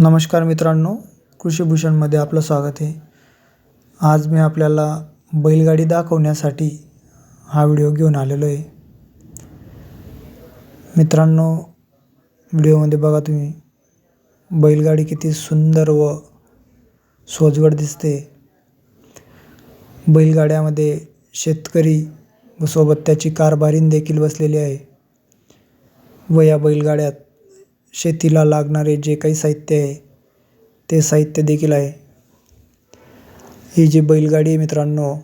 नमस्कार मित्रांनो कृषीभूषणमध्ये आपलं स्वागत आहे. आज मी आपल्याला बैलगाडी दाखवण्यासाठी हा व्हिडिओ घेऊन आलेलो आहे. मित्रांनो व्हिडिओमध्ये बघा तुम्ही बैलगाडी किती सुंदर व सोजगड दिसते. बैलगाड्यामध्ये शेतकरी व सोबत त्याची कारभारीण देखील बसलेली आहे. व या बैलगाड्यात शेतीला लागणारे जे काही साहित्य आहे ते साहित्य देखील आहे. ही जी बैलगाडी आहे मित्रांनो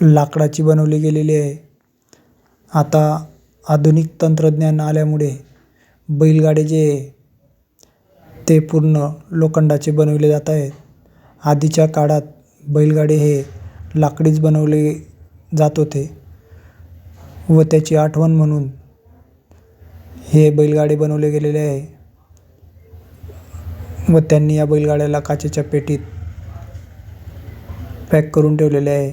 लाकडाची बनवली गेलेली आहे. आता आधुनिक तंत्रज्ञान आल्यामुळे बैलगाडी जे आहे ते पूर्ण लोखंडाचे बनवले जात आहेत. आधीच्या काळात बैलगाडी हे लाकडीच बनवले जात होते व त्याची आठवण म्हणून हे बैलगाडे बनवले गेलेले आहे. व त्यांनी या बैलगाड्याला काचेच्या पेटीत पॅक करून ठेवलेले आहे.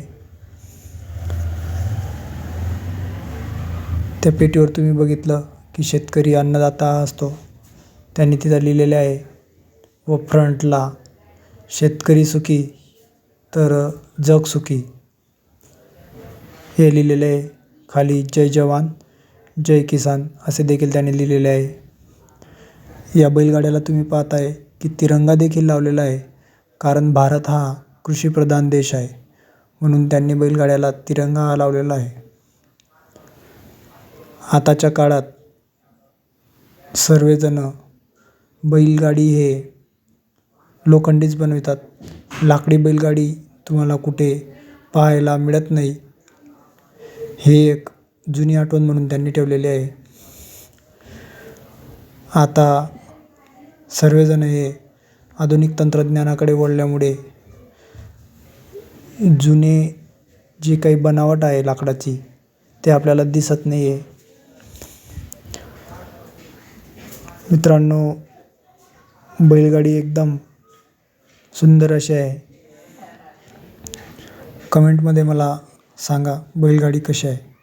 त्या पेटीवर तुम्ही बघितलं की शेतकरी अन्नदाता असतो. त्यांनी तिथं लिहिलेले आहे व फ्रंटला शेतकरी सुखी तर जग सुखी. हे लिहिलेले आहे. खाली जय जवान. जय किसान असे देखील त्याने लिहिलेले आहे. या बैलगाड्याला तुम्ही पाहताय की तिरंगा देखील लावलेला आहे. कारण भारत हा कृषीप्रधान देश आहे. म्हणून त्यांनी बैलगाड्याला तिरंगा हा लावलेला आहे. आताच्या काळात सर्वजण बैलगाडी हे लोखंडीच बनवितात. लाकडी बैलगाडी तुम्हाला कुठे पाहायला मिळत नाही. हे एक जुनी आठवण म्हणून त्यांनी ठेवलेली आहे. आता सर्वजण हे आधुनिक तंत्रज्ञानाकडे वळल्यामुळे जुने जी काही बनावट आहे लाकडाची ते आपल्याला दिसत नाही आहे मित्रांनो बैलगाडी एकदम सुंदर अशी आहे. कमेंटमध्ये मला सांगा बैलगाडी कशी आहे.